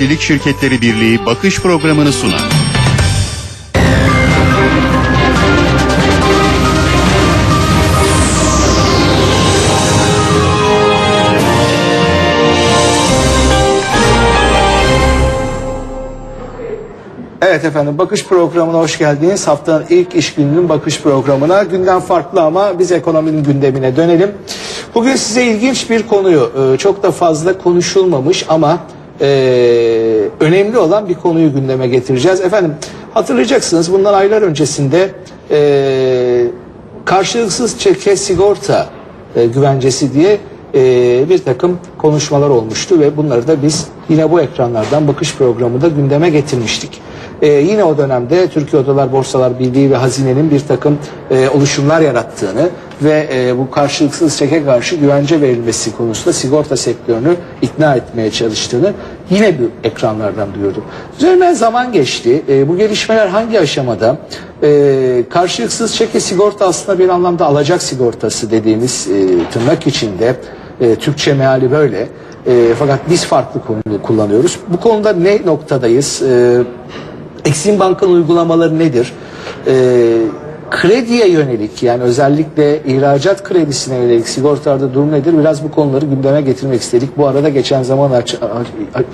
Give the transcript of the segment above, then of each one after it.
Delik Şirketleri Birliği bakış programını sunar. Evet efendim bakış programına hoş geldiniz. Haftanın ilk iş gününün bakış programına. Gündem farklı ama biz ekonominin gündemine dönelim. Bugün size ilginç bir konuyu e, çok da fazla konuşulmamış ama e, önemli olan bir konuyu gündeme getireceğiz. Efendim hatırlayacaksınız bundan aylar öncesinde e, karşılıksız çeke sigorta e, güvencesi diye e, bir takım konuşmalar olmuştu ve bunları da biz yine bu ekranlardan bakış programında gündeme getirmiştik. E, yine o dönemde Türkiye Odalar Borsalar Birliği ve Hazine'nin bir takım e, oluşumlar yarattığını ve e, bu karşılıksız çeke karşı güvence verilmesi konusunda sigorta sektörünü ikna etmeye çalıştığını yine bir ekranlardan duyurdum. Üzerinden zaman geçti. E, bu gelişmeler hangi aşamada? E, karşılıksız çeke sigorta aslında bir anlamda alacak sigortası dediğimiz e, tırnak içinde e, Türkçe meali böyle. E, fakat biz farklı konu kullanıyoruz. Bu konuda ne noktadayız? E, Eksim Bank'ın uygulamaları nedir? E, krediye yönelik yani özellikle ihracat kredisine yönelik sigortalarda durum nedir? Biraz bu konuları gündeme getirmek istedik. Bu arada geçen zaman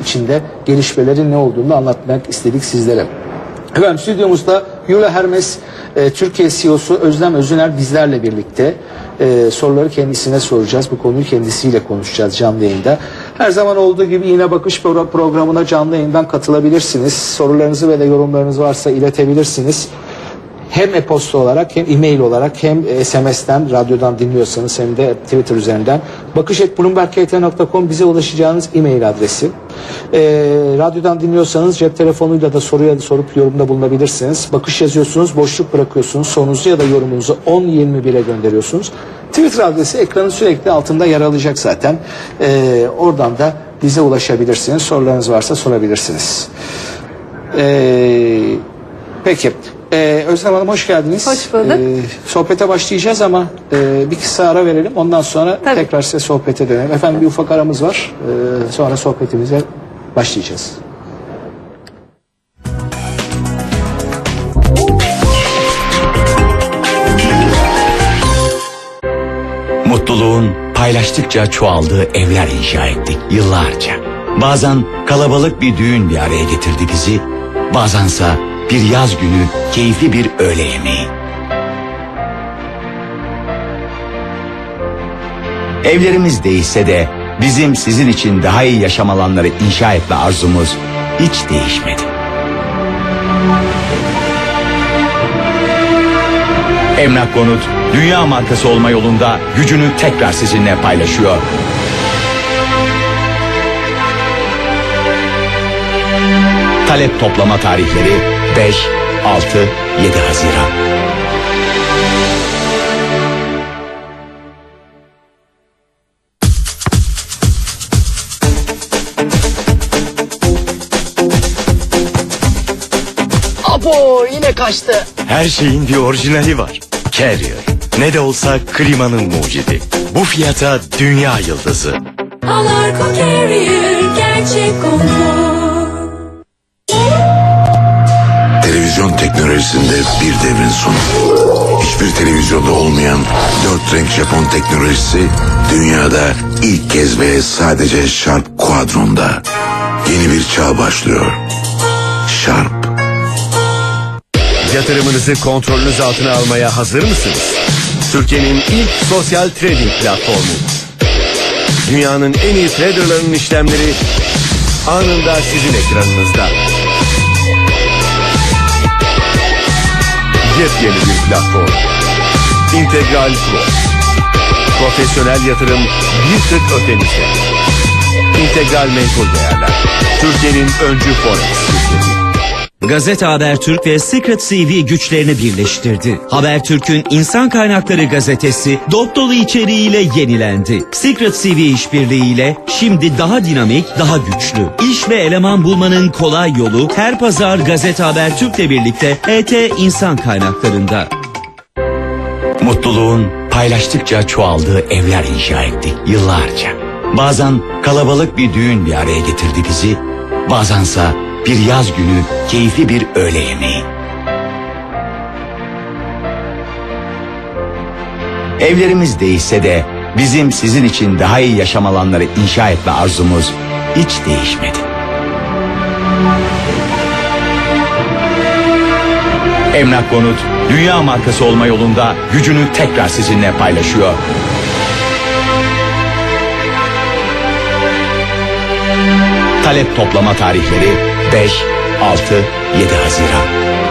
içinde gelişmelerin ne olduğunu anlatmak istedik sizlere. Efendim stüdyomuzda Yula Hermes e, Türkiye CEO'su Özlem Özüner bizlerle birlikte e, soruları kendisine soracağız. Bu konuyu kendisiyle konuşacağız canlı yayında. Her zaman olduğu gibi yine bakış pro- programına canlı yayından katılabilirsiniz. Sorularınızı ve de yorumlarınız varsa iletebilirsiniz. Hem e-posta olarak hem e-mail olarak hem e, SMS'ten, radyodan dinliyorsanız hem de Twitter üzerinden bakış.bloomberg.kt.com bize ulaşacağınız e-mail adresi. E, radyodan dinliyorsanız cep telefonuyla da soruya sorup yorumda bulunabilirsiniz. Bakış yazıyorsunuz, boşluk bırakıyorsunuz. Sorunuzu ya da yorumunuzu 10.21'e gönderiyorsunuz. Twitter adresi ekranın sürekli altında yer alacak zaten. E, oradan da bize ulaşabilirsiniz. Sorularınız varsa sorabilirsiniz. Ee, peki. Ee, Özlem Hanım hoş geldiniz. Hoş bulduk. Ee, sohbete başlayacağız ama e, bir kısa ara verelim. Ondan sonra Tabii. tekrar size sohbete dönelim. Efendim bir ufak aramız var. Ee, sonra sohbetimize başlayacağız. Mutluluğun paylaştıkça çoğaldığı evler inşa ettik yıllarca. Bazen kalabalık bir düğün bir araya getirdi bizi. Bazensa bir yaz günü keyifli bir öğle yemeği. Evlerimiz değişse de bizim sizin için daha iyi yaşam alanları inşa etme arzumuz hiç değişmedi. Emlak Konut dünya markası olma yolunda gücünü tekrar sizinle paylaşıyor. Talep toplama tarihleri 5, 6, 7 Haziran. Apo yine kaçtı. Her şeyin bir orijinali var. Carrier. Ne de olsa klimanın mucidi. Bu fiyata dünya yıldızı. Alarko Carrier gerçek konfor. Televizyon teknolojisinde bir devrin sonu. Hiçbir televizyonda olmayan dört renk Japon teknolojisi dünyada ilk kez ve sadece Sharp Quadron'da. Yeni bir çağ başlıyor. Sharp. Yatırımınızı kontrolünüz altına almaya hazır mısınız? Türkiye'nin ilk sosyal trading platformu. Dünyanın en iyi traderlarının işlemleri anında sizin ekranınızda. Yepyeni bir platform. İntegral Pro. Profesyonel yatırım bir tık ötenizde. İntegral Menkul Değerler. Türkiye'nin öncü forex şirketi. Gazete Habertürk ve Secret CV güçlerini birleştirdi. Habertürk'ün İnsan Kaynakları gazetesi dop dolu içeriğiyle yenilendi. Secret CV işbirliğiyle şimdi daha dinamik, daha güçlü. İş ve eleman bulmanın kolay yolu her pazar Gazete Habertürk'le birlikte ET İnsan Kaynakları'nda. Mutluluğun paylaştıkça çoğaldığı evler inşa ettik yıllarca. Bazen kalabalık bir düğün bir araya getirdi bizi. bazensa bir yaz günü keyifli bir öğle yemeği. Evlerimiz değişse de bizim sizin için daha iyi yaşam alanları inşa etme arzumuz hiç değişmedi. Emlak Konut dünya markası olma yolunda gücünü tekrar sizinle paylaşıyor. Talep toplama tarihleri 5, 6, 7 Haziran.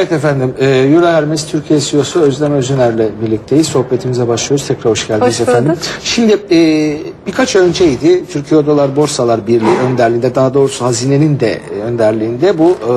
Evet efendim, e, Euro Hermes Türkiye CEO'su Özlem Özüner'le birlikteyiz. Sohbetimize başlıyoruz. Tekrar hoş geldiniz Hoş bulduk. efendim. Şimdi e, birkaç önceydi Türkiye Odalar Borsalar Birliği önderliğinde, daha doğrusu hazinenin de önderliğinde bu e,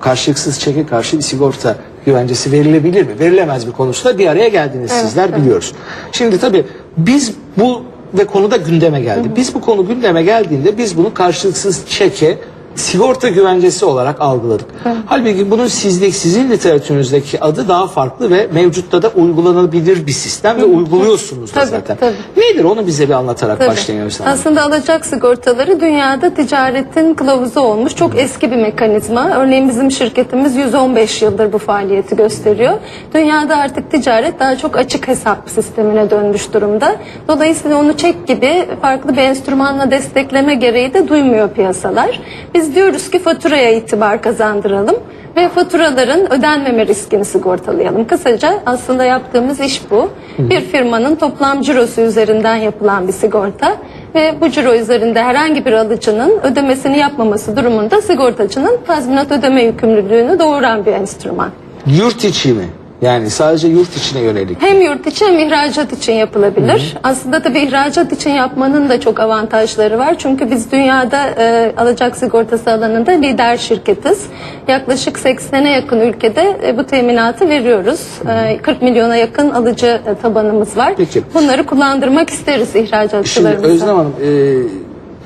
karşılıksız çeke karşı bir sigorta güvencesi verilebilir mi, verilemez mi konusunda bir araya geldiniz sizler biliyoruz. Şimdi tabii biz bu ve konuda gündeme geldi. Biz bu konu gündeme geldiğinde biz bunu karşılıksız çeke sigorta güvencesi olarak algıladık. Halbuki bunun sizlik sizin literatürünüzdeki adı daha farklı ve mevcutta da uygulanabilir bir sistem ve uyguluyorsunuz da Tabii, zaten. tabii. Nedir onu bize bir anlatarak Tabii. başlayın Özlem. Aslında alacak sigortaları dünyada ticaretin kılavuzu olmuş. Çok eski bir mekanizma. Örneğin bizim şirketimiz 115 yıldır bu faaliyeti gösteriyor. Dünyada artık ticaret daha çok açık hesap sistemine dönmüş durumda. Dolayısıyla onu çek gibi farklı bir enstrümanla destekleme gereği de duymuyor piyasalar. Biz diyoruz ki faturaya itibar kazandıralım ve faturaların ödenmeme riskini sigortalayalım. Kısaca aslında yaptığımız iş bu. Bir firmanın toplam cirosu üzerinden yapılan bir sigorta ve bu ciro üzerinde herhangi bir alıcının ödemesini yapmaması durumunda sigortacının tazminat ödeme yükümlülüğünü doğuran bir enstrüman. Yurt içi mi? Yani sadece yurt içine yönelik. Hem yurt içi hem ihracat için yapılabilir. Aslında tabii ihracat için yapmanın da çok avantajları var. Çünkü biz dünyada e, alacak sigortası alanında lider şirketiz. Yaklaşık 80'e yakın ülkede e, bu teminatı veriyoruz. E, 40 milyona yakın alıcı e, tabanımız var. Peki. Bunları kullandırmak isteriz Şimdi ihracatçılarımıza. Özlem Hanım e,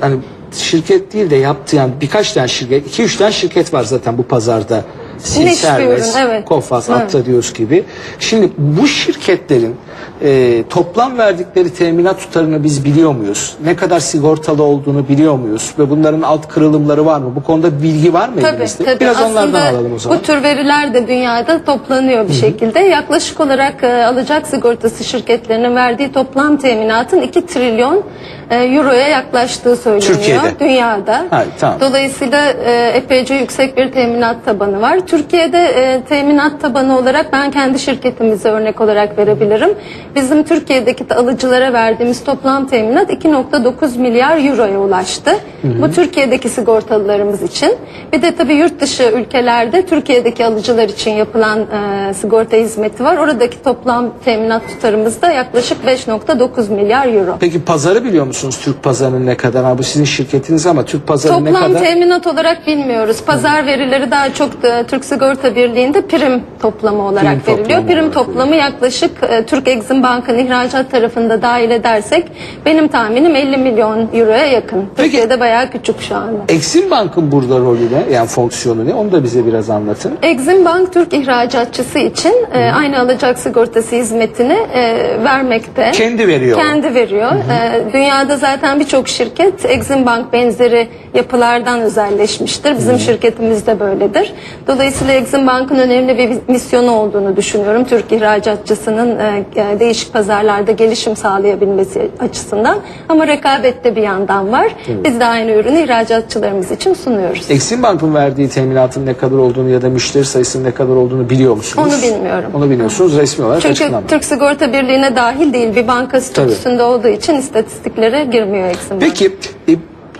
hani şirket değil de yaptığı yani birkaç tane şirket, iki üç tane şirket var zaten bu pazarda. Bir Silserves, ürün, evet. Kofas, Evet. Atradius gibi. Şimdi bu şirketlerin e, toplam verdikleri teminat tutarını biz biliyor muyuz? Ne kadar sigortalı olduğunu biliyor muyuz? Ve bunların alt kırılımları var mı? Bu konuda bilgi var mı Tabii, elinizde? tabii. Biraz onlardan Aslında alalım o zaman. Bu tür veriler de dünyada toplanıyor bir şekilde. Yaklaşık olarak e, alacak sigortası şirketlerinin verdiği toplam teminatın 2 trilyon e, euroya yaklaştığı söyleniyor. Türkiye'de. Dünyada. Ha, tamam. Dolayısıyla e, epeyce yüksek bir teminat tabanı var. Türkiye'de e, teminat tabanı olarak ben kendi şirketimize örnek olarak verebilirim. Bizim Türkiye'deki alıcılara verdiğimiz toplam teminat 2.9 milyar euroya ulaştı. Bu Türkiye'deki sigortalılarımız için. Bir de tabii yurt dışı ülkelerde Türkiye'deki alıcılar için yapılan e, sigorta hizmeti var. Oradaki toplam teminat tutarımız da yaklaşık 5.9 milyar euro. Peki pazarı biliyor musunuz? Türk pazarının ne kadar? Ha, bu sizin şirketiniz ama Türk pazarı ne Toplam kadar? teminat olarak bilmiyoruz. Pazar verileri daha çok da Türk Sigorta Birliği'nde prim toplamı olarak Prim veriliyor. toplamı prim olarak toplamı yaklaşık e, Türk Exim Bank'ın ihracat tarafında dahil edersek benim tahminim 50 milyon euroya yakın. Peki- Türkiye'de bayağı küçük şu anda. Exim Bank'ın burada rolü ne? Yani fonksiyonu ne? Onu da bize biraz anlatın. Exim Bank Türk ihracatçısı için e, aynı alacak sigortası hizmetini e, vermekte. Kendi veriyor. Kendi veriyor. E, dünyada zaten birçok şirket Exim Bank benzeri yapılardan özelleşmiştir. Bizim şirketimiz de böyledir. Dolayısıyla Exim Bank'ın önemli bir misyonu olduğunu düşünüyorum. Türk ihracatçısının e, e, değişik pazarlarda gelişim sağlayabilmesi açısından. Ama rekabette bir yandan var. Biz de aynı ürünü ihracatçılarımız için sunuyoruz. Exim Bank'ın verdiği teminatın ne kadar olduğunu ya da müşteri sayısının ne kadar olduğunu biliyor musunuz? Onu bilmiyorum. Onu bilmiyorsunuz resmi olarak Çünkü açıklanmıyor. Türk Sigorta Birliği'ne dahil değil bir banka statüsünde olduğu için istatistiklere girmiyor Exim Bank. Peki e,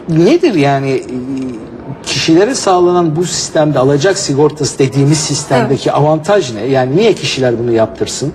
nedir yani e, kişilere sağlanan bu sistemde alacak sigortası dediğimiz sistemdeki avantaj ne? Yani niye kişiler bunu yaptırsın?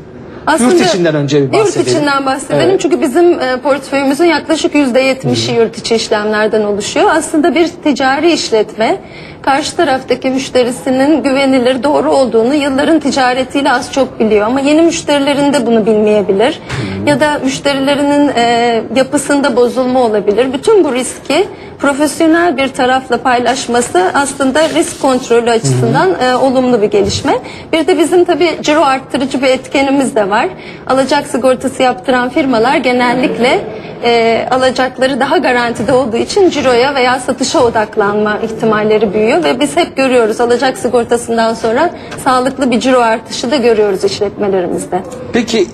Yurt içinden önce bir bahsedelim. Yurt içinden bahsedelim. Evet. Çünkü bizim e, portföyümüzün yaklaşık %70'i yurt içi işlemlerden oluşuyor. Aslında bir ticari işletme karşı taraftaki müşterisinin güvenilir doğru olduğunu yılların ticaretiyle az çok biliyor. Ama yeni müşterilerinde bunu bilmeyebilir. Ya da müşterilerinin e, yapısında bozulma olabilir. Bütün bu riski profesyonel bir tarafla paylaşması aslında risk kontrolü açısından e, olumlu bir gelişme. Bir de bizim tabii ciro arttırıcı bir etkenimiz de var. Alacak sigortası yaptıran firmalar genellikle e, alacakları daha garantide olduğu için ciroya veya satışa odaklanma ihtimalleri büyüyor ve biz hep görüyoruz alacak sigortasından sonra sağlıklı bir ciro artışı da görüyoruz işletmelerimizde. Peki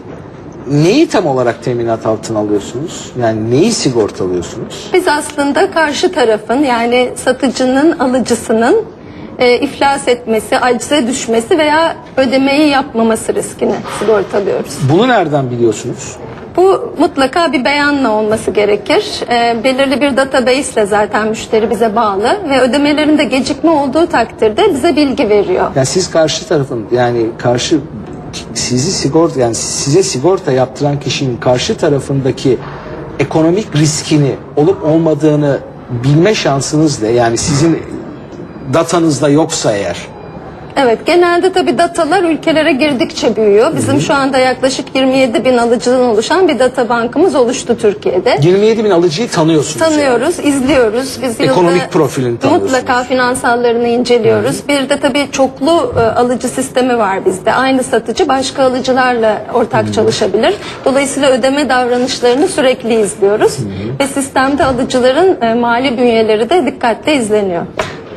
neyi tam olarak teminat altına alıyorsunuz? Yani neyi sigortalıyorsunuz? Biz aslında karşı tarafın yani satıcının alıcısının e, iflas etmesi, acize düşmesi veya ödemeyi yapmaması riskini sigortalıyoruz. Bunu nereden biliyorsunuz? Bu mutlaka bir beyanla olması gerekir. E, belirli bir database ile zaten müşteri bize bağlı ve ödemelerinde gecikme olduğu takdirde bize bilgi veriyor. Yani siz karşı tarafın yani karşı sizi sigorta yani size sigorta yaptıran kişinin karşı tarafındaki ekonomik riskini olup olmadığını bilme şansınız ne? Yani sizin datanızda yoksa eğer. Evet genelde tabii datalar ülkelere girdikçe büyüyor. Bizim şu anda yaklaşık 27 bin alıcıdan oluşan bir data bankımız oluştu Türkiye'de. 27 bin alıcıyı tanıyorsunuz. yani. Tanıyoruz, izliyoruz. Biz Ekonomik profilini tanıyorsunuz. Mutlaka finansallarını inceliyoruz. Bir de tabii çoklu e, alıcı sistemi var bizde. Aynı satıcı başka alıcılarla ortak çalışabilir. Dolayısıyla ödeme davranışlarını sürekli izliyoruz. Ve sistemde alıcıların e, mali bünyeleri de dikkatle izleniyor.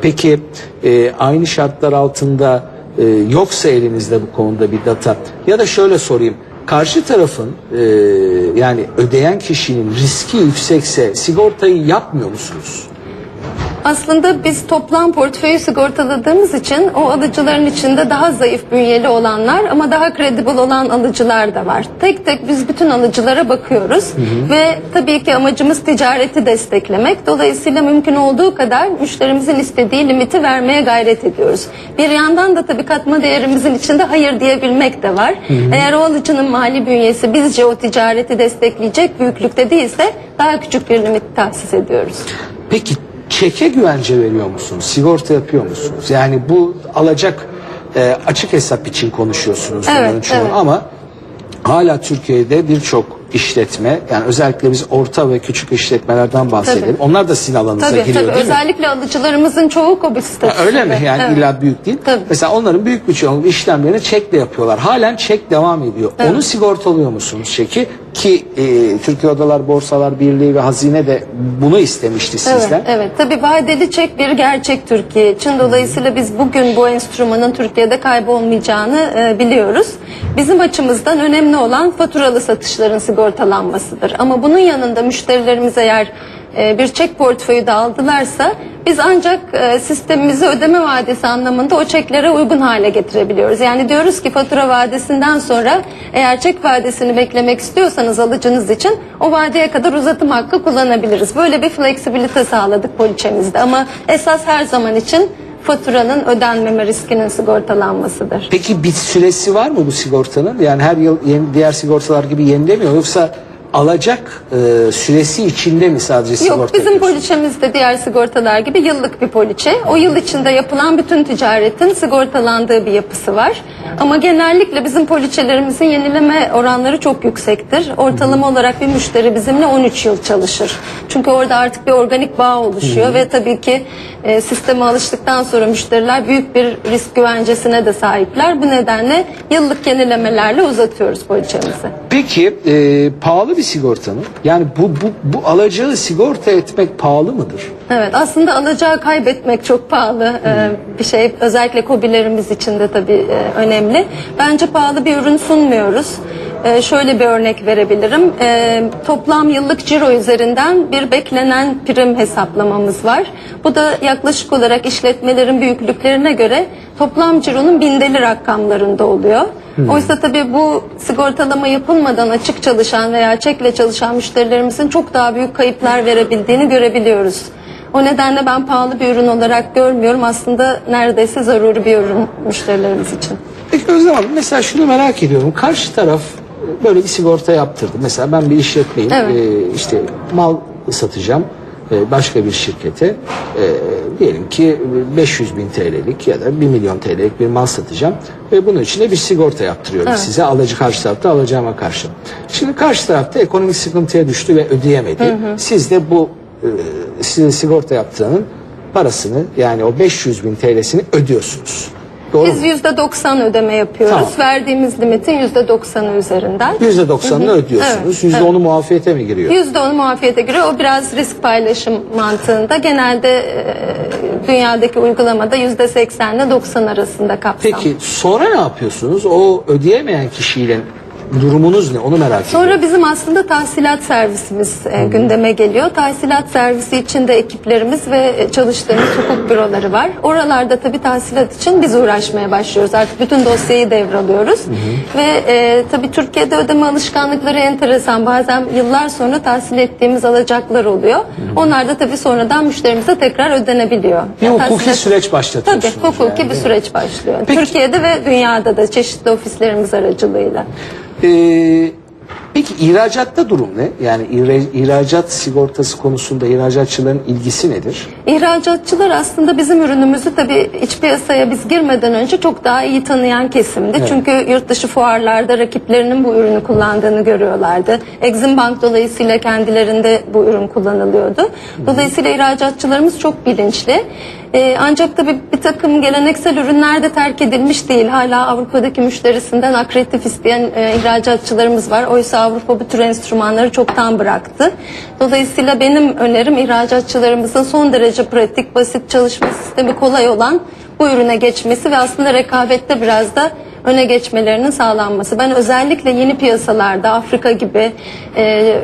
Peki e, aynı şartlar altında e, yoksa elinizde bu konuda bir data ya da şöyle sorayım karşı tarafın e, yani ödeyen kişinin riski yüksekse sigortayı yapmıyor musunuz? Aslında biz toplam portföyü sigortaladığımız için o alıcıların içinde daha zayıf bünyeli olanlar ama daha kredibil olan alıcılar da var. Tek tek biz bütün alıcılara bakıyoruz ve tabii ki amacımız ticareti desteklemek. Dolayısıyla mümkün olduğu kadar müşterimizin istediği limiti vermeye gayret ediyoruz. Bir yandan da tabii katma değerimizin içinde hayır diyebilmek de var. Eğer o alıcının mali bünyesi bizce o ticareti destekleyecek büyüklükte değilse daha küçük bir limit tahsis ediyoruz. Peki çeke güvence veriyor musunuz? Sigorta yapıyor musunuz? Yani bu alacak e, açık hesap için konuşuyorsunuz Evet, evet. ama hala Türkiye'de birçok işletme yani özellikle biz orta ve küçük işletmelerden bahsedelim. Tabii. Onlar da sizin alanınıza Tabii giriyor tabii değil mi? özellikle alıcılarımızın çoğu KOBİ statüsünde. Öyle mi? Yani Evet. illa büyük değil. Tabii. Mesela onların büyük bir çoğunluğu işlemlerini çekle yapıyorlar. Halen çek devam ediyor. Evet. Onu sigortalıyor musunuz çeki? Ki e, Türkiye Odalar Borsalar Birliği ve Hazine de bunu istemişti Evet, sizden. evet. Tabii vadeli çek bir gerçek Türkiye için. Dolayısıyla biz bugün bu enstrümanın Türkiye'de kaybolmayacağını e, biliyoruz. Bizim açımızdan önemli olan faturalı satışların sigortalanmasıdır. Ama bunun yanında müşterilerimiz eğer e, bir çek portföyü de aldılarsa biz ancak e, sistemimizi ödeme vadesi anlamında o çeklere uygun hale getirebiliyoruz. Yani diyoruz ki fatura vadesinden sonra eğer çek vadesini beklemek istiyorsanız alıcınız için o vadeye kadar uzatım hakkı kullanabiliriz. Böyle bir fleksibilite sağladık poliçemizde ama esas her zaman için faturanın ödenmeme riskinin sigortalanmasıdır. Peki bir süresi var mı bu sigortanın? Yani her yıl yeni, diğer sigortalar gibi yenilemiyor yoksa alacak e, süresi içinde mi sadece sigorta Yok bizim yapıyorsunuz? poliçemiz de diğer sigortalar gibi yıllık bir poliçe. O yıl içinde yapılan bütün ticaretin sigortalandığı bir yapısı var. Ama genellikle bizim poliçelerimizin yenileme oranları çok yüksektir. Ortalama olarak bir müşteri bizimle 13 yıl çalışır. Çünkü orada artık bir organik bağ oluşuyor ve tabii ki e, sisteme alıştıktan sonra müşteriler büyük bir risk güvencesine de sahipler. Bu nedenle yıllık yenilemelerle uzatıyoruz poliçemizi. Peki e, pahalı bir sigortanın yani bu, bu, bu alacağı sigorta etmek pahalı mıdır? Evet aslında alacağı kaybetmek çok pahalı e, bir şey. Özellikle kobilerimiz için de tabii e, önemli. Bence pahalı bir ürün sunmuyoruz. E, şöyle bir örnek verebilirim. E, toplam yıllık ciro üzerinden bir beklenen prim hesaplamamız var. Bu da yaklaşık olarak işletmelerin büyüklüklerine göre toplam cironun bindeli rakamlarında oluyor. Oysa tabii bu sigortalama yapılmadan açık çalışan veya çekle çalışan müşterilerimizin çok daha büyük kayıplar verebildiğini görebiliyoruz. O nedenle ben pahalı bir ürün olarak görmüyorum. Aslında neredeyse zaruri bir ürün müşterilerimiz için. Peki Özlem Hanım mesela şunu merak ediyorum. Karşı taraf böyle bir sigorta yaptırdı. Mesela ben bir işletmeyim. Evet. Ee, işte mal satacağım e, başka bir şirkete. E, diyelim ki 500 bin TL'lik ya da 1 milyon TL'lik bir mal satacağım. Ve bunun için de bir sigorta yaptırıyorum Evet. size. Alıcı karşı tarafta alacağıma karşı. Şimdi karşı tarafta ekonomik sıkıntıya düştü ve ödeyemedi. Siz de bu e, size sigorta yaptıranın parasını yani o 500 bin TL'sini ödüyorsunuz. Doğru Biz mu? %90 ödeme yapıyoruz. Tamam. Verdiğimiz limitin %90'ı üzerinden. %90'ını ödüyorsunuz. Evet, %10'u muafiyete mi giriyor? %10 muafiyete göre o biraz risk paylaşım mantığında. Genelde e, dünyadaki uygulamada %80 ile 90 arasında kapsam. Peki sonra ne yapıyorsunuz? O ödeyemeyen kişiyle durumunuz ne? Onu merak ediyorum. Sonra bizim aslında tahsilat servisimiz e, gündeme geliyor. Tahsilat servisi içinde ekiplerimiz ve e, çalıştığımız hukuk büroları var. Oralarda tabii tahsilat için biz uğraşmaya başlıyoruz. Artık bütün dosyayı devralıyoruz. Ve e, tabii Türkiye'de ödeme alışkanlıkları enteresan. Bazen yıllar sonra tahsil ettiğimiz alacaklar oluyor. Onlar da tabii sonradan müşterimize tekrar ödenebiliyor. Bir Yani hukuki tahsilat- süreç başlatıyorsunuz. Tabii hukuki yani, bir değil mi? süreç başlıyor. Peki- Türkiye'de ve dünyada da çeşitli ofislerimiz aracılığıyla. Ee, peki ihracatta durum ne? Yani ihra- ihracat sigortası konusunda ihracatçıların ilgisi nedir? İhracatçılar aslında bizim ürünümüzü tabii iç piyasaya biz girmeden önce çok daha iyi tanıyan kesimdi. Çünkü yurt dışı fuarlarda rakiplerinin bu ürünü kullandığını görüyorlardı. Exim Bank dolayısıyla kendilerinde bu ürün kullanılıyordu. Dolayısıyla ihracatçılarımız çok bilinçli. Ee, ancak tabii bir takım geleneksel ürünler de terk edilmiş değil. Hala Avrupa'daki müşterisinden akreditif isteyen e, ihracatçılarımız var. Oysa Avrupa bu tür enstrümanları çoktan bıraktı. Dolayısıyla benim önerim ihracatçılarımızın son derece pratik, basit çalışma sistemi kolay olan bu ürüne geçmesi ve aslında rekabette biraz da öne geçmelerinin sağlanması. Ben özellikle yeni piyasalarda Afrika gibi e,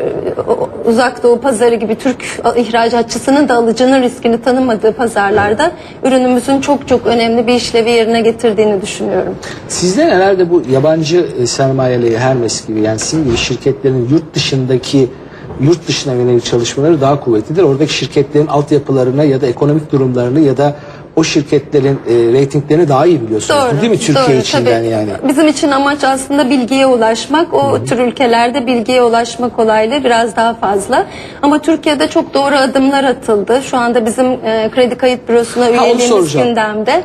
uzak doğu pazarı gibi Türk ihracatçısının da alıcının riskini tanımadığı pazarlarda ürünümüzün çok çok önemli bir işlevi yerine getirdiğini düşünüyorum. Sizden herhalde bu yabancı e, sermayeli Hermes gibi yani sizin gibi şirketlerin yurt dışındaki yurt dışına yönelik çalışmaları daha kuvvetlidir. Oradaki şirketlerin altyapılarına ya da ekonomik durumlarını ya da o şirketlerin e, reytinglerini daha iyi biliyorsunuz. Doğru. Değil mi Türkiye doğru, içinden tabii. yani? Bizim için amaç aslında bilgiye ulaşmak. O tür ülkelerde bilgiye ulaşma kolaylığı biraz daha fazla. Ama Türkiye'de çok doğru adımlar atıldı. Şu anda bizim e, kredi kayıt bürosuna üyeliğimiz gündemde.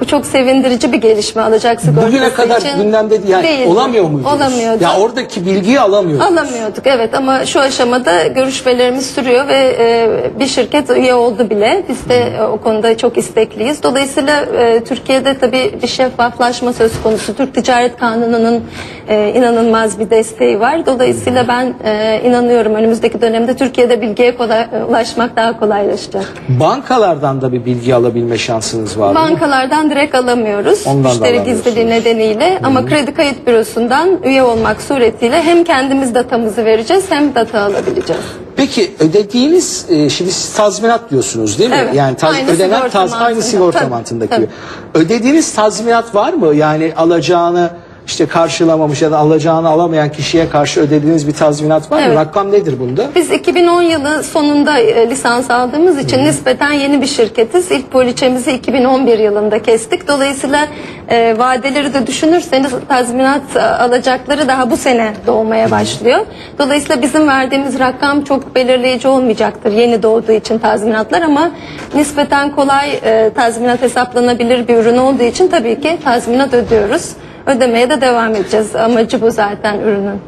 Bu çok sevindirici bir gelişme alacak sigortası Bugüne kadar için. gündemde yani Değildi. olamıyor muydunuz? Olamıyordu. Ya oradaki bilgiyi alamıyordunuz. Alamıyorduk evet ama şu aşamada görüşmelerimiz sürüyor ve e, bir şirket üye oldu bile. Biz de e, o konuda çok istekliyiz. Dolayısıyla e, Türkiye'de tabii bir şeffaflaşma söz konusu. Türk Ticaret Kanunu'nun e, inanılmaz bir desteği var. Dolayısıyla ben e, inanıyorum önümüzdeki dönemde Türkiye'de bilgiye kolay, ulaşmak daha kolaylaşacak. Bankalardan da bir bilgi alabilme şansınız var mı? Bankalardan direkt alamıyoruz. Ondan da Müşteri gizliliği nedeniyle ama kredi kayıt bürosundan üye olmak suretiyle hem kendimiz datamızı vereceğiz hem data alabileceğiz. Peki ödediğiniz e, şimdi siz tazminat diyorsunuz değil mi? Evet, Yani taz, aynı ödenen taz, aynı sigorta mantığındaki. Ödediğiniz tazminat var mı? Yani alacağını işte karşılamamış ya da alacağını alamayan kişiye karşı ödediğiniz bir tazminat var mı? Evet. Rakam nedir bunda? Biz 2010 yılı sonunda e, lisans aldığımız için nispeten yeni bir şirketiz. İlk poliçemizi 2011 yılında kestik. Dolayısıyla e, vadeleri de düşünürseniz tazminat e, alacakları daha bu sene doğmaya başlıyor. Dolayısıyla bizim verdiğimiz rakam çok belirleyici olmayacaktır yeni doğduğu için tazminatlar ama nispeten kolay e, tazminat hesaplanabilir bir ürün olduğu için tabii ki tazminat ödüyoruz. Ödemeye de devam edeceğiz. Amacı bu zaten ürünün.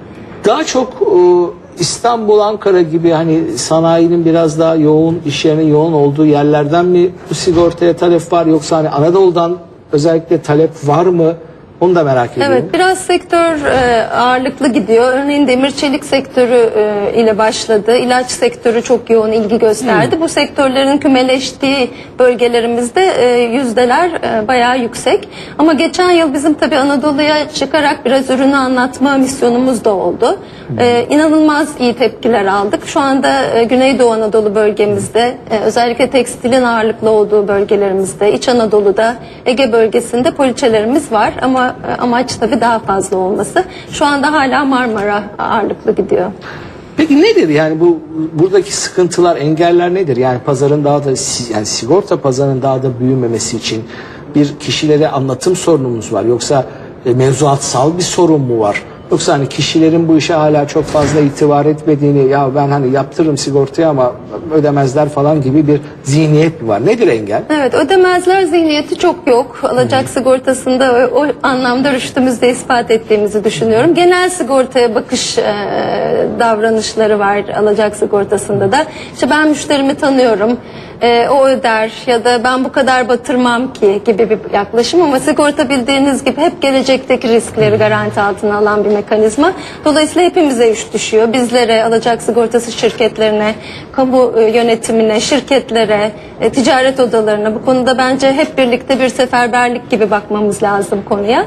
Daha çok e, İstanbul, Ankara gibi hani sanayinin biraz daha yoğun, iş yerinin yoğun olduğu yerlerden mi bu sigortaya talep var yoksa hani Anadolu'dan özellikle talep var mı? Onu da merak ediyorum. Evet biraz sektör e, ağırlıklı gidiyor. Örneğin demir çelik sektörü e, ile başladı. İlaç sektörü çok yoğun ilgi gösterdi. Bu sektörlerin kümeleştiği bölgelerimizde e, yüzdeler e, bayağı yüksek. Ama geçen yıl bizim tabii Anadolu'ya çıkarak biraz ürünü anlatma misyonumuz da oldu. E, inanılmaz iyi tepkiler aldık. Şu anda e, Güneydoğu Anadolu bölgemizde e, özellikle tekstilin ağırlıklı olduğu bölgelerimizde, İç Anadolu'da, Ege bölgesinde poliçelerimiz var ama e, amaç tabii daha fazla olması. Şu anda hala Marmara ağırlıklı gidiyor. Peki nedir yani bu buradaki sıkıntılar, engeller nedir? Yani pazarın daha da yani sigorta pazarının daha da büyümemesi için bir kişilere anlatım sorunumuz var yoksa e, mevzuatsal bir sorun mu var? Yoksa hani kişilerin bu işe hala çok fazla itibar etmediğini ya ben hani yaptırırım sigortayı ama ödemezler falan gibi bir zihniyet mi var? Nedir engel? Evet ödemezler zihniyeti çok yok. Alacak sigortasında o, o anlamda rüştümüzde ispat ettiğimizi düşünüyorum. Genel sigortaya bakış e, davranışları var alacak sigortasında da. İşte ben müşterimi tanıyorum. E, o öder ya da ben bu kadar batırmam ki gibi bir yaklaşım ama sigorta bildiğiniz gibi hep gelecekteki riskleri garanti altına alan bir mekanizma. Dolayısıyla hepimize iş düşüyor. Bizlere, alacak sigortası şirketlerine, kamu e, yönetimine, şirketlere, e, ticaret odalarına bu konuda bence hep birlikte bir seferberlik gibi bakmamız lazım konuya.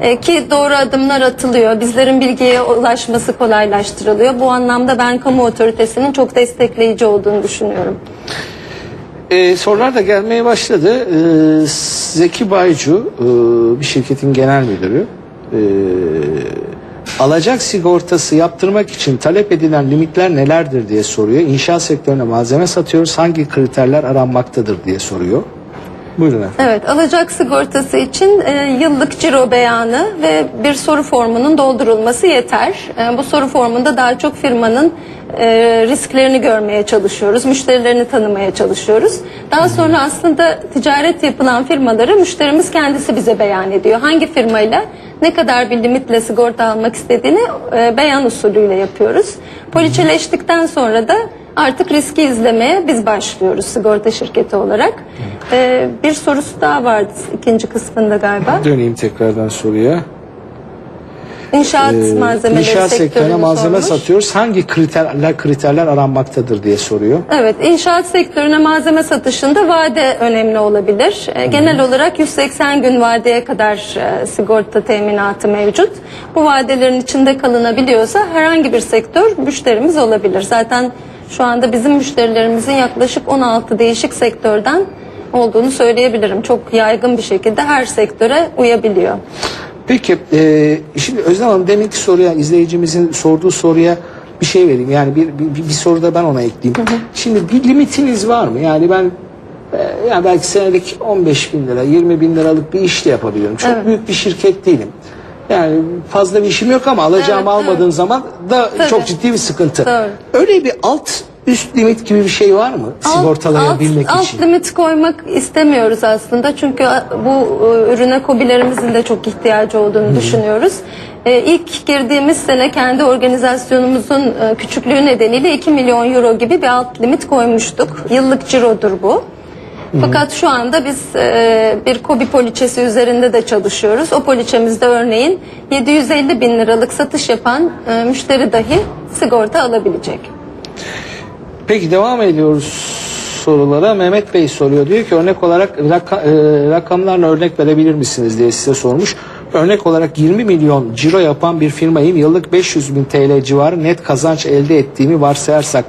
E, ki doğru adımlar atılıyor. Bizlerin bilgiye ulaşması kolaylaştırılıyor. Bu anlamda ben kamu otoritesinin çok destekleyici olduğunu düşünüyorum. Ee, sorular da gelmeye başladı. Ee, Zeki Baycu e, bir şirketin genel müdürü. Ee, alacak sigortası yaptırmak için talep edilen limitler nelerdir diye soruyor. İnşaat sektörüne malzeme satıyoruz. Hangi kriterler aranmaktadır diye soruyor. Buyurun efendim. Evet, alacak sigortası için e, yıllık ciro beyanı ve bir soru formunun doldurulması yeter. E, bu soru formunda daha çok firmanın e, risklerini görmeye çalışıyoruz, müşterilerini tanımaya çalışıyoruz. Daha sonra aslında ticaret yapılan firmaları müşterimiz kendisi bize beyan ediyor. Hangi firmayla ne kadar bir limitle sigorta almak istediğini e, beyan usulüyle yapıyoruz. Poliçeleştikten sonra da artık riski izlemeye biz başlıyoruz sigorta şirketi olarak. E, bir sorusu daha vardı ikinci kısmında galiba. Döneyim tekrardan soruya. İnşaat Ee, malzemeleri İnşaat sektörüne malzeme sormuş. satıyoruz. Hangi kriterler kriterler aranmaktadır diye soruyor. Evet, inşaat sektörüne malzeme satışında vade önemli olabilir. E, Genel olarak 180 gün vadeye kadar e, sigorta teminatı mevcut. Bu vadelerin içinde kalınabiliyorsa herhangi bir sektör müşterimiz olabilir. Zaten şu anda bizim müşterilerimizin yaklaşık 16 değişik sektörden olduğunu söyleyebilirim. Çok yaygın bir şekilde her sektöre uyabiliyor. Peki e, şimdi Özlem Hanım deminki soruya izleyicimizin sorduğu soruya bir şey vereyim. Yani bir, bir, bir soru da ben ona ekleyeyim. Şimdi bir limitiniz var mı? Yani ben e, yani belki senelik 15 bin lira 20 bin liralık bir iş de yapabiliyorum. Çok Evet. büyük bir şirket değilim. Yani fazla bir işim yok ama alacağımı Evet, almadığım zaman da Tabii. çok ciddi bir sıkıntı. Doğru. Öyle bir alt üst limit gibi bir şey var mı? Sigortalayabilmek alt, için. Alt limit koymak istemiyoruz aslında. Çünkü bu e, ürüne kobilerimizin de çok ihtiyacı olduğunu düşünüyoruz. E, ilk girdiğimiz sene kendi organizasyonumuzun e, küçüklüğü nedeniyle 2 milyon euro gibi bir alt limit koymuştuk. Yıllık cirodur bu. Fakat şu anda biz e, bir kobi poliçesi üzerinde de çalışıyoruz. O poliçemizde örneğin 750 bin liralık satış yapan e, müşteri dahi sigorta alabilecek. Peki devam ediyoruz sorulara. Mehmet Bey soruyor. Diyor ki örnek olarak raka- e, rakamlarla örnek verebilir misiniz diye size sormuş. Örnek olarak 20 milyon ciro yapan bir firmayım yıllık 500 bin TL civarı net kazanç elde ettiğimi varsayarsak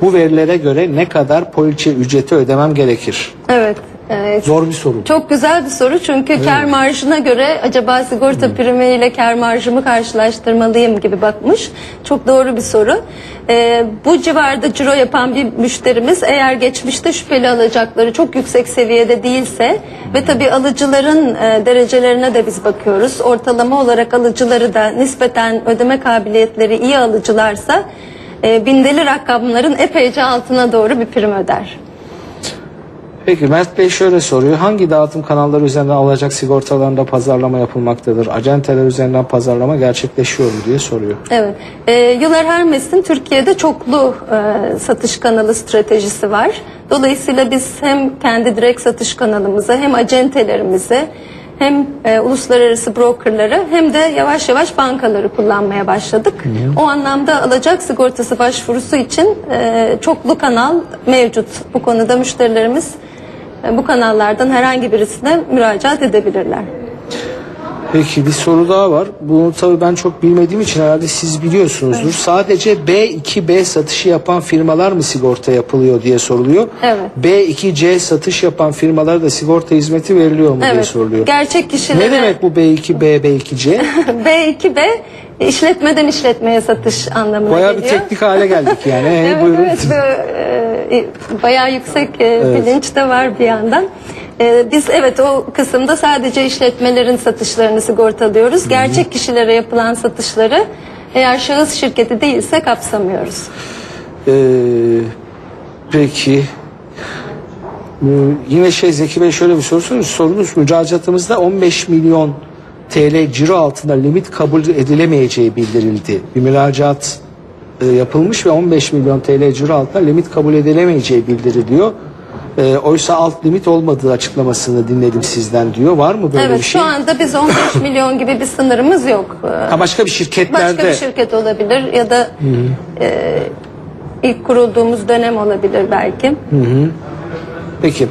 bu verilere göre ne kadar poliçe ücreti ödemem gerekir? Evet. E, Zor bir soru. Çok güzel bir soru çünkü kar marjına göre acaba sigorta primi ile kar marjımı karşılaştırmalıyım gibi bakmış. Çok doğru bir soru. Ee, bu civarda ciro yapan bir müşterimiz eğer geçmişte şüpheli alacakları çok yüksek seviyede değilse ve tabii alıcıların e, derecelerine de biz bakıyoruz. Ortalama olarak alıcıları da nispeten ödeme kabiliyetleri iyi alıcılarsa e, bindeli rakamların epeyce altına doğru bir prim öder. Peki Mert Bey şöyle soruyor. Hangi dağıtım kanalları üzerinden alacak sigortalarında pazarlama yapılmaktadır? Acenteler üzerinden pazarlama gerçekleşiyor mu diye soruyor. Evet. Ee, Yıllar Hermes'in Türkiye'de çoklu e, satış kanalı stratejisi var. Dolayısıyla biz hem kendi direkt satış kanalımızı hem acentelerimizi hem e, uluslararası brokerları hem de yavaş yavaş bankaları kullanmaya başladık. O anlamda alacak sigortası başvurusu için e, çoklu kanal mevcut. Bu konuda müşterilerimiz e, bu kanallardan herhangi birisine müracaat edebilirler. Peki bir soru daha var. Bunu tabii ben çok bilmediğim için herhalde siz biliyorsunuzdur. Sadece B2B satışı yapan firmalar mı sigorta yapılıyor diye soruluyor. Evet. B2C satış yapan firmalara da sigorta hizmeti veriliyor mu diye Evet. soruluyor. Gerçek kişilere Ne demek bu B2B, B2C? B2B işletmeden işletmeye satış anlamına Bayağı bir geliyor. teknik hale geldik yani. Ee, evet, buyurun. evet, e, bayağı yüksek e, bilinç de var bir yandan. Ee, biz evet o kısımda sadece işletmelerin satışlarını sigortalıyoruz. Gerçek kişilere yapılan satışları eğer şahıs şirketi değilse kapsamıyoruz. Ee, peki. Yine şey Zeki Bey şöyle bir soru soruyor. Sorunuz müracaatımızda 15 milyon TL ciro altında limit kabul edilemeyeceği bildirildi. Bir müracaat e, yapılmış ve 15 milyon TL ciro altında limit kabul edilemeyeceği bildiriliyor. E, oysa alt limit olmadığı açıklamasını dinledim sizden diyor. Var mı böyle evet bir şey? şu anda biz 15 milyon gibi bir sınırımız yok. Ee, Ha, başka bir şirketlerde. Başka bir şirket olabilir ya da e, ilk kurulduğumuz dönem olabilir belki. Peki.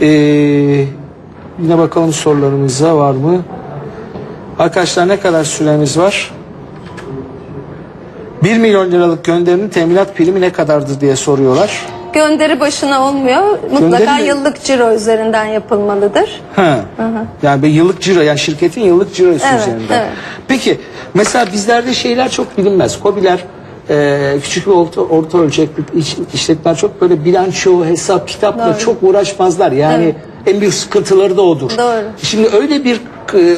Ee, yine bakalım sorularımıza var mı? Arkadaşlar ne kadar süremiz var? 1 milyon liralık gönderinin teminat primi ne kadardır diye soruyorlar. Gönderi başına olmuyor. Mutlaka Gönderi- yıllık ciro üzerinden yapılmalıdır. Ha. Yani bir yıllık ciro yani şirketin yıllık cirosu Evet, üzerinden. evet. Peki mesela bizlerde şeyler çok bilinmez. Kobiler e, küçük ve orta, orta ölçekli iş, işletmeler çok böyle bilanço, hesap, kitapla Doğru. çok uğraşmazlar. Yani en büyük sıkıntıları da odur. Doğru. Şimdi öyle bir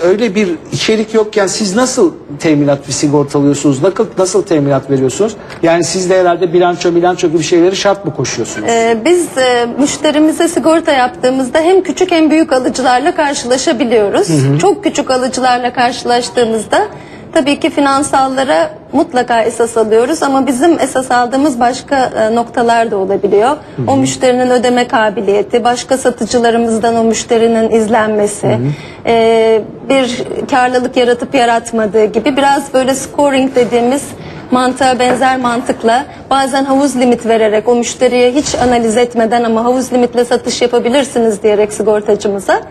öyle bir içerik yokken siz nasıl teminat ve sigortalıyorsunuz? Nasıl, nasıl teminat veriyorsunuz? Yani siz de herhalde bilanço bilanço gibi şeyleri şart mı koşuyorsunuz? Ee, biz e, müşterimize sigorta yaptığımızda hem küçük hem büyük alıcılarla karşılaşabiliyoruz. Çok küçük alıcılarla karşılaştığımızda tabii ki finansallara mutlaka esas alıyoruz ama bizim esas aldığımız başka e, noktalar da olabiliyor. O müşterinin ödeme kabiliyeti, başka satıcılarımızdan o müşterinin izlenmesi, e, bir karlılık yaratıp yaratmadığı gibi biraz böyle scoring dediğimiz mantığa benzer mantıkla bazen havuz limit vererek o müşteriye hiç analiz etmeden ama havuz limitle satış yapabilirsiniz diyerek sigortacımıza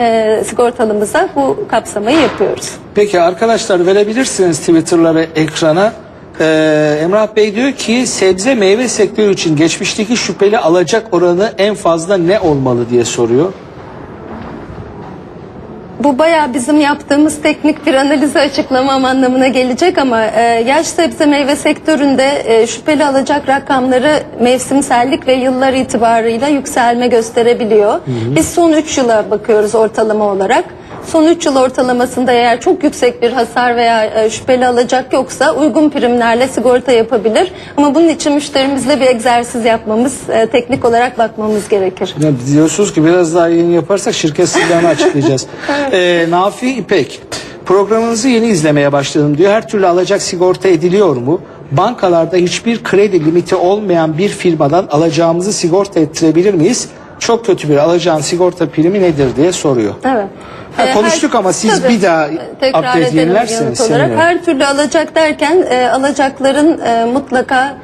e, sigortalımıza bu kapsamayı yapıyoruz. Peki arkadaşlar verebilirsiniz Twitter'ları ekrana. Ee, Emrah Bey diyor ki sebze meyve sektörü için geçmişteki şüpheli alacak oranı en fazla ne olmalı diye soruyor. Bu bayağı bizim yaptığımız teknik bir analizi açıklamam anlamına gelecek ama e, yaş sebze meyve sektöründe e, şüpheli alacak rakamları mevsimsellik ve yıllar itibarıyla yükselme gösterebiliyor. Biz son 3 yıla bakıyoruz ortalama olarak. Son 3 yıl ortalamasında eğer çok yüksek bir hasar veya e, şüpheli alacak yoksa uygun primlerle sigorta yapabilir. Ama bunun için müşterimizle bir egzersiz yapmamız, e, teknik olarak bakmamız gerekir. Ya diyorsunuz ki biraz daha yeni yaparsak şirket sırlarını açıklayacağız. Ee, Nafi İpek programınızı yeni izlemeye başladım diyor. Her türlü alacak sigorta ediliyor mu? Bankalarda hiçbir kredi limiti olmayan bir firmadan alacağımızı sigorta ettirebilir miyiz? Çok kötü bir alacağın sigorta primi nedir diye soruyor. Evet. Ha, Ee, konuştuk ama siz bir daha tekrar update yenilerseniz olarak. Her türlü alacak derken e, alacakların e, mutlaka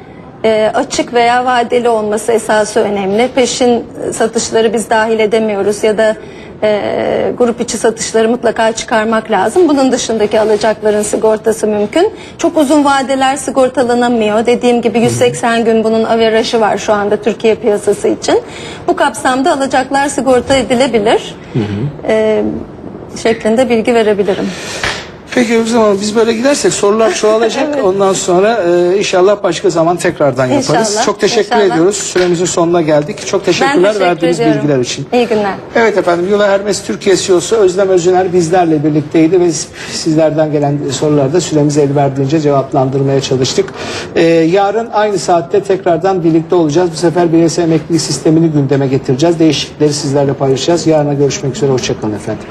e, açık veya vadeli olması esası önemli. Peşin satışları biz dahil edemiyoruz ya da e, grup içi satışları mutlaka çıkarmak lazım. Bunun dışındaki alacakların sigortası mümkün. Çok uzun vadeler sigortalanamıyor. Dediğim gibi 180 gün bunun averajı var şu anda Türkiye piyasası için. Bu kapsamda alacaklar sigorta edilebilir. E, şeklinde bilgi verebilirim. Peki o zaman biz böyle gidersek sorular çoğalacak. Ondan sonra e, inşallah başka zaman tekrardan yaparız. İnşallah, Çok teşekkür inşallah. ediyoruz. Süremizin sonuna geldik. Çok teşekkürler teşekkür verdiğiniz ediyorum. bilgiler için. İyi günler. Evet efendim Yola Hermes Türkiye CEO'su Özlem Özüner bizlerle birlikteydi ve sizlerden gelen sorularda süremiz el verdiğince cevaplandırmaya çalıştık. Ee, yarın aynı saatte tekrardan birlikte olacağız. Bu sefer bireysel emeklilik sistemini gündeme getireceğiz. Değişiklikleri sizlerle paylaşacağız. Yarına görüşmek üzere. Hoşçakalın efendim.